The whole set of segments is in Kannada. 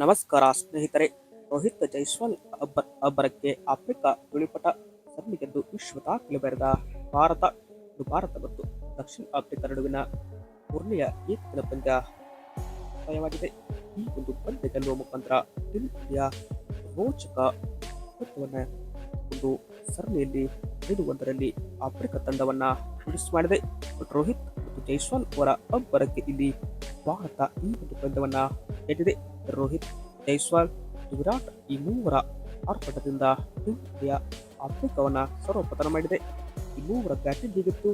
ನಮಸ್ಕಾರ ಸ್ನೇಹಿತರೆ. ರೋಹಿತ್ ಜೈಸ್ವಾಲ್ ಅಬ್ಬರ್ ಅಬ್ಬರಕ್ಕೆ ಆಫ್ರಿಕಾ ತುಳಿಪಟ ಸರಣಿಗೆದ್ದು ವಿಶ್ವ ದಾಖಲೆ ಬರೆದ ಭಾರತ ಭಾರತ ಮತ್ತು ದಕ್ಷಿಣ ಆಫ್ರಿಕಾ ನಡುವಿನ ಮೂರನೆಯ ಏಕದಿನ ಪಂದ್ಯ ಮುಕ್ತಾಯವಾಗಿದೆ. ಈ ಒಂದು ಪಂದ್ಯ ಗೆಲ್ಲುವ ಮುಖಾಂತರ ಇಂಡಿಯಾ ರೋಚಕ ಒಂದು ಸರಣಿಯಲ್ಲಿ ಐದು ಒಂದರಲ್ಲಿ ಆಫ್ರಿಕಾ ತಂಡವನ್ನ ಫಿನಿಶ್ ಮಾಡಿದೆ. ರೋಹಿತ್ ಮತ್ತು ಜೈಸ್ವಾಲ್ ಅವರ ಅಬ್ಬರಕ್ಕೆ ಇಲ್ಲಿ ಭಾರತ ಈ ಒಂದು ಪಂದ್ಯವನ್ನ ಗೆದ್ದಿದೆ. ರೋಹಿತ್ ಜೈಸ್ವಾಲ್ ವಿರಾಟ್ ಈ ಮೂವರ ಆರ್ಭಟದಿಂದ ಟೀಮ್ ಇಂಡಿಯಾ ಆಫ್ರಿಕಾವನ್ನು ಸರ್ವಪತನ ಮಾಡಿದೆ. ಈ ಮೂವರ ಬ್ಯಾಟಿಂಗ್ ಹೀಗಿತ್ತು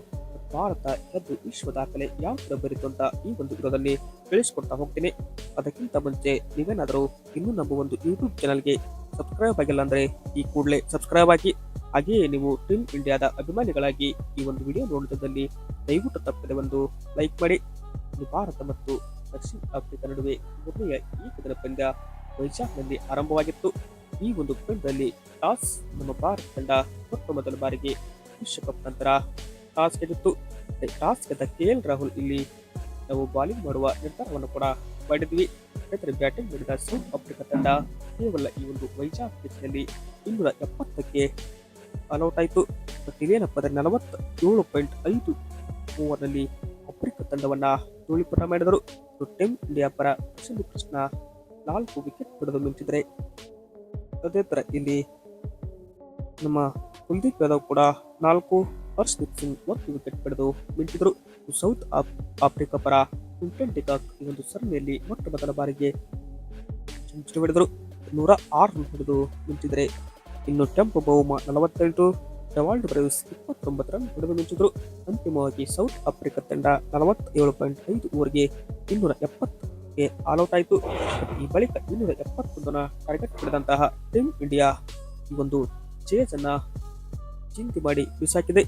ಭಾರತ ಗೆದ್ದು ವಿಶ್ವ ದಾಖಲೆ ಯಾವ ಬರಿತು ಅಂತ ಈ ಒಂದು ವಿಡಿಯೋದಲ್ಲಿ ತಿಳಿಸ್ಕೊಡ್ತಾ ಹೋಗ್ತೀನಿ. ಅದಕ್ಕಿಂತ ಮುಂಚೆ ನೀವೇನಾದರೂ ಇನ್ನೂ ನಮ್ಮ ಒಂದು ಯೂಟ್ಯೂಬ್ ಚಾನಲ್ಗೆ ಸಬ್ಸ್ಕ್ರೈಬ್ ಆಗಿಲ್ಲ ಅಂದರೆ ಈ ಕೂಡಲೇ ಸಬ್ಸ್ಕ್ರೈಬ್ ಆಗಿ. ಹಾಗೆಯೇ ನೀವು ಟೀಮ್ ಇಂಡಿಯಾದ ಅಭಿಮಾನಿಗಳಾಗಿ ಈ ಒಂದು ವಿಡಿಯೋ ನೋಡಿದಲ್ಲಿ ದಯವಿಟ್ಟು ತಪ್ಪದೆ ಒಂದು ಲೈಕ್ ಮಾಡಿ. ಭಾರತ ಮತ್ತು ದಕ್ಷಿಣ ಆಫ್ರಿಕಾ ನಡುವೆ ಮೂರನೆಯ ಏಕದಿನ ಪಂದ್ಯ ವೈಶಾಖ್ನಲ್ಲಿ ಆರಂಭವಾಗಿತ್ತು. ಈ ಒಂದು ಪಂದ್ಯದಲ್ಲಿ ಟಾಸ್ ನಮ್ಮ ಭಾರತ ತಂಡ ಮೊಟ್ಟ ಮೊದಲ ಬಾರಿಗೆ ವಿಶ್ವಕಪ್ ನಂತರ ಟಾಸ್ ಗೆದ್ದಿತ್ತು ಟಾಸ್ ಗೆದ್ದ ಕೆ ಎಲ್ ರಾಹುಲ್ ಇಲ್ಲಿ ನಾವು ಬಾಲಿಂಗ್ ಮಾಡುವ ನಿರ್ಧಾರವನ್ನು ಕೂಡ ಮಾಡಿದ್ವಿ. ಯಾಕಂದ್ರೆ ಬ್ಯಾಟಿಂಗ್ ಮಾಡಿದ ಸೌತ್ ಆಫ್ರಿಕಾ ತಂಡ ಕೇವಲ ಈ ಒಂದು ವೈಜಾಗ್ ಪಿಚ್ನಲ್ಲಿ ಇನ್ನೂರ ಎಪ್ಪತ್ತಕ್ಕೆ ಆಲ್ಔಟ್ ಆಯಿತು. ಮತ್ತು ಇದೇನಪ್ಪ ಅಂದರೆ ನಲವತ್ತ ಏಳು ಪಾಯಿಂಟ್ ಐದು ಓವರ್ನಲ್ಲಿ ಆಫ್ರಿಕಾ ತಂಡವನ್ನು ಧೂಳಿಪಟ ಮಾಡಿದರು. ಟೀಮ್ ಇಂಡಿಯಾ ಪರ ಪ್ರಸಿದ್ಧ ಕೃಷ್ಣ ನಾಲ್ಕು ವಿಕೆಟ್ ಪಡೆದು ಮಿಂಚಿದರೆ ಅದೇ ತರ ಇಲ್ಲಿ ನಮ್ಮ ಕುಲ್ದೀಪ್ ಯಾದವ್ ಕೂಡ ನಾಲ್ಕು ಹರ್ಷದೀಪ್ ಸಿಂಗ್ ಒಂದು ವಿಕೆಟ್ ಪಡೆದು ಮಿಂಚಿದರು ಸೌತ್ ಆಫ್ ಆಫ್ರಿಕಾ ಪರ ಕ್ವಿಂಟನ್ ಡಿಕಾಕ್ ಈ ಒಂದು ಸರಣಿಯಲ್ಲಿ ಮೊಟ್ಟ ಮೊದಲ ಬಾರಿಗೆ ಸೆಂಚುರಿ ಹೊಡೆದರು ನೂರ ಆರು ರನ್ ಹೊಡೆದು ಮಿಂಚಿದರೆ ಇನ್ನು ಟೆಂಪು ಬಹುಮ ನಲವತ್ತೆಂಟು. ಜವಾಲ್ಡ್ ಬ್ರೈವ್ಸ್ ಇಪ್ಪತ್ತೊಂಬತ್ತು ರನ್ ಹೊಡೆದು ಮಿಂಚಿದ್ರು ಅಂತಿಮವಾಗಿ ಸೌತ್ ಆಫ್ರಿಕಾ ತಂಡ ನಲವತ್ತೇಳು ಪಾಯಿಂಟ್ ಐದು ಓವರ್ಗೆ ಇನ್ನೂರ ಎಪ್ಪತ್ತಕ್ಕೆ ಆಲ್ಔಟ್ ಆಯಿತು. ಈ ಬಳಿಕ ಇನ್ನೂರ ಎಪ್ಪತ್ತೊಂದನ ಟಾರ್ಗೆಟ್ ಪಡೆದಂತಹ ಟೀಮ್ ಇಂಡಿಯಾ ಈ ಒಂದು ಜೇಜನ್ನು ಚಿಂತೆ ಮಾಡಿ ಬಿಸಾಕಿದೆ.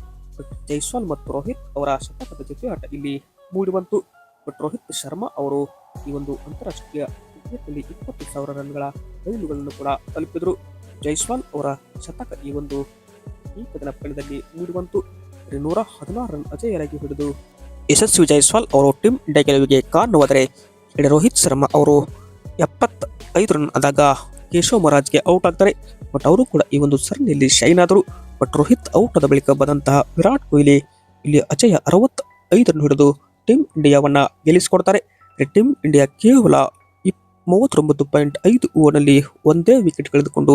ಜೈಸ್ವಾಲ್ ಮತ್ತು ರೋಹಿತ್ ಅವರ ಶತಕದ ಜೊತೆ ಆಟ ಇಲ್ಲಿ ಮೂಡಿಬಂತು ಬಟ್ ರೋಹಿತ್ ಶರ್ಮಾ ಅವರು ಈ ಒಂದು ಅಂತಾರಾಷ್ಟ್ರೀಯ ಕ್ರಿಕೆಟ್ನಲ್ಲಿ ಇಪ್ಪತ್ತು ಸಾವಿರ ರನ್ಗಳ ರೈಲುಗಳನ್ನು ಕೂಡ ತಲುಪಿದರು. ಜೈಸ್ವಾಲ್ ಅವರ ಶತಕ ಈ ಒಂದು ಏಕದಿನ ಪಂದ್ಯದಲ್ಲಿ ಮೂಡಿ ಬಂತು ನೂರ ಹದಿನಾರು ರನ್ ಅಜೇಯರಾಗಿ ಹಿಡಿದು ಯಶಸ್ವಿ ಜೈಸ್ವಾಲ್ ಅವರು ಟೀಮ್ ಇಂಡಿಯಾ ಗೆಲುವಿಗೆ ಕಾರಣವಾದರೆ ಈ ರೋಹಿತ್ ಶರ್ಮಾ ಅವರು ಎಪ್ಪತ್ತೈದು ರನ್ ಆದಾಗ ಕೇಶವ್ ಮಹಾರಾಜ್ಗೆ ಔಟ್ ಆಗ್ತಾರೆ. ಬಟ್ ಅವರು ಕೂಡ ಈ ಒಂದು ಸರಣಿಯಲ್ಲಿ ಶೈನ್ ಆದರು. ಬಟ್ ರೋಹಿತ್ ಔಟ್ ಆದ ಬಳಿಕ ಬಂದಂತಹ ವಿರಾಟ್ ಕೊಹ್ಲಿ ಇಲ್ಲಿ ಅಜಯ ಅರವತ್ತೈದು ರನ್ ಹಿಡಿದು ಟೀಮ್ ಇಂಡಿಯಾವನ್ನ ಗೆಲ್ಲಿಸಿಕೊಡ್ತಾರೆ. ಟೀಮ್ ಇಂಡಿಯಾ ಕೇವಲ ಮೂವತ್ತೊಂಬತ್ತು ಪಾಯಿಂಟ್ ಐದು ಓವರ್ನಲ್ಲಿ ಒಂದೇ ವಿಕೆಟ್ ಕಳೆದುಕೊಂಡು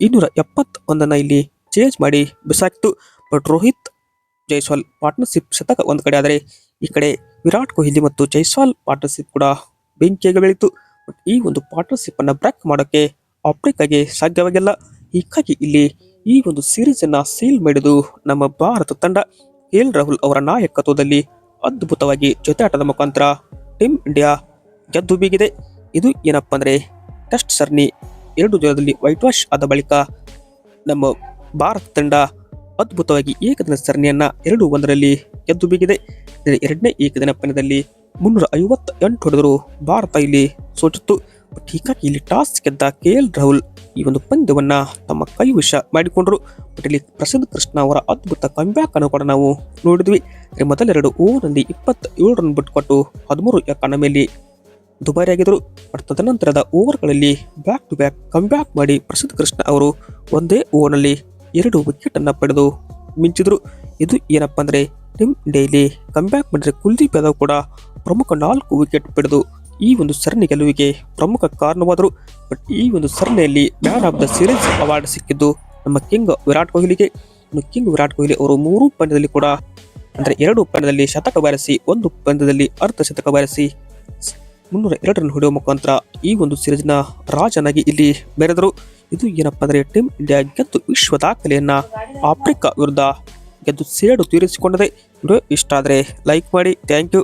ಇನ್ನೂರ ಎಪ್ಪತ್ತೊಂದನ್ನ ಇಲ್ಲಿ ಚೇಂಜ್ ಮಾಡಿ ಬಿಸಾಕಿತು. ಬಟ್ ರೋಹಿತ್ ಜೈಸ್ವಾಲ್ ಪಾರ್ಟ್ನರ್ಶಿಪ್ ಶತಕ ಒಂದು ಕಡೆ ಆದರೆ ಈ ಕಡೆ ವಿರಾಟ್ ಕೊಹ್ಲಿ ಮತ್ತು ಜೈಸ್ವಾಲ್ ಪಾರ್ಟ್ನರ್ಶಿಪ್ ಕೂಡ ಬೆಂಕಿಯಾಗಿ ಬೆಳೀತು ಬಟ್ ಈ ಒಂದು ಪಾರ್ಟ್ನರ್ಶಿಪ್ ಅನ್ನು ಬ್ರೇಕ್ ಮಾಡೋಕ್ಕೆ ಆಫ್ರಿಕಾಗೆ ಸಾಧ್ಯವಾಗಿಲ್ಲ ಹೀಗಾಗಿ ಇಲ್ಲಿ ಈ ಒಂದು ಸೀರೀಸ್ ಅನ್ನ ಸೀಲ್ ಮಾಡಿದು ನಮ್ಮ ಭಾರತ ತಂಡ. ಕೆ ಎಲ್ ರಾಹುಲ್ ಅವರ ನಾಯಕತ್ವದಲ್ಲಿ ಅದ್ಭುತವಾಗಿ ಜೊತೆಯಾಟದ ಮುಖಾಂತರ ಟೀಮ್ ಇಂಡಿಯಾ ಗೆದ್ದು ಬೀಗಿದೆ. ಇದು ಏನಪ್ಪ ಅಂದರೆ ಟೆಸ್ಟ್ ಸರಣಿ ಎರಡು ದಿನದಲ್ಲಿ ವೈಟ್ ವಾಶ್ ಆದ ಬಳಿಕ ನಮ್ಮ ಭಾರತ ತಂಡ ಅದ್ಭುತವಾಗಿ ಏಕದಿನ ಸರಣಿಯನ್ನ ಎರಡು ಒಂದರಲ್ಲಿ ಗೆದ್ದು ಬೀಗಿದೆ. ಎರಡನೇ ಏಕದಿನ ಪಂದ್ಯದಲ್ಲಿ ಮುನ್ನೂರ ಐವತ್ತ ಎಂಟು ಹೊಡೆದರು ಭಾರತ ಇಲ್ಲಿ ಸೋಚಿತ್ತು ಹೀಗಾಗಿ ಇಲ್ಲಿ ಟಾಸ್ ಗೆದ್ದ ಕೆ ಎಲ್ ರಾಹುಲ್ ಈ ಒಂದು ಪಂದ್ಯವನ್ನ ತಮ್ಮ ಕೈವಶ ಮಾಡಿಕೊಂಡರು. ಬಟ್ ಇಲ್ಲಿ ಪ್ರಸಿದ್ಧ ಕೃಷ್ಣ ಅವರ ಅದ್ಭುತ ಕಂಬ್ಯಾಕ್ ಅನ್ನು ಕೂಡ ನಾವು ನೋಡಿದ್ವಿ. ಮೊದಲೆರಡು ಓವರ್ನಲ್ಲಿ ಇಪ್ಪತ್ತೇಳು ರನ್ ಬಿಟ್ಟುಕೊಟ್ಟು ಹದಿಮೂರು ಎಕಾನಮಿಯಲ್ಲಿ ದುಬಾರಿಯಾಗಿದ್ದರು. ಬಟ್ ತದನಂತರದ ಓವರ್ಗಳಲ್ಲಿ ಬ್ಯಾಕ್ ಟು ಬ್ಯಾಕ್ ಕಂಬ್ಯಾಕ್ ಮಾಡಿ ಪ್ರಸಿದ್ಧ ಕೃಷ್ಣ ಅವರು ಒಂದೇ ಓವರ್ನಲ್ಲಿ ಎರಡು ವಿಕೆಟ್ ಅನ್ನ ಪಡೆದು ಮಿಂಚಿದ್ರು. ಇದು ಏನಪ್ಪ ಅಂದ್ರೆ ಟಿಮ್ ಡೈಲಿ ಕಂಬ್ಯಾಕ್ ಮಾಡಿದ್ರೆ ಕುಲ್ದೀಪ್ ಯಾದವ್ ಕೂಡ ಪ್ರಮುಖ ನಾಲ್ಕು ವಿಕೆಟ್ ಪಡೆದು ಈ ಒಂದು ಸರಣಿ ಗೆಲುವಿಗೆ ಪ್ರಮುಖ ಕಾರಣವಾದರು. ಬಟ್ ಈ ಒಂದು ಸರಣಿಯಲ್ಲಿ man of the series award ಸಿಕ್ಕಿದ್ದು ನಮ್ಮ ಕಿಂಗ್ ವಿರಾಟ್ ಕೊಹ್ಲಿಗೆ. ಕಿಂಗ್ ವಿರಾಟ್ ಕೊಹ್ಲಿ ಅವರು ಮೂರು ಪಂದ್ಯದಲ್ಲಿ ಕೂಡ ಅಂದರೆ ಎರಡು ಪಂದ್ಯದಲ್ಲಿ ಶತಕ ಬಾರಿಸಿ, ಒಂದು ಪಂದ್ಯದಲ್ಲಿ ಅರ್ಧ ಶತಕ ಬಾರಿಸಿ ಮುನ್ನೂರ ಎರಡು ರನ್ ಹೊಡೆಯುವ ಮುಖಾಂತರ ಈ ಒಂದು ಸೀರೀಸ್ನ ರಾಜನಾಗಿ ಇಲ್ಲಿ ಮೆರೆದರು ಇದು ಏನಪ್ಪಾ ಟೀಮ್ ಇಂಡಿಯಾ ಗೆದ್ದು ವಿಶ್ವ ದಾಖಲೆಯನ್ನ ಆಫ್ರಿಕಾ ವಿರುದ್ಧ ಗೆದ್ದು ಸೇಡು ತೀರಿಸಿಕೊಂಡಿದೆ. ವಿಡಿಯೋ ಇಷ್ಟ ಆದರೆ ಲೈಕ್ ಮಾಡಿ, ಥ್ಯಾಂಕ್ ಯು.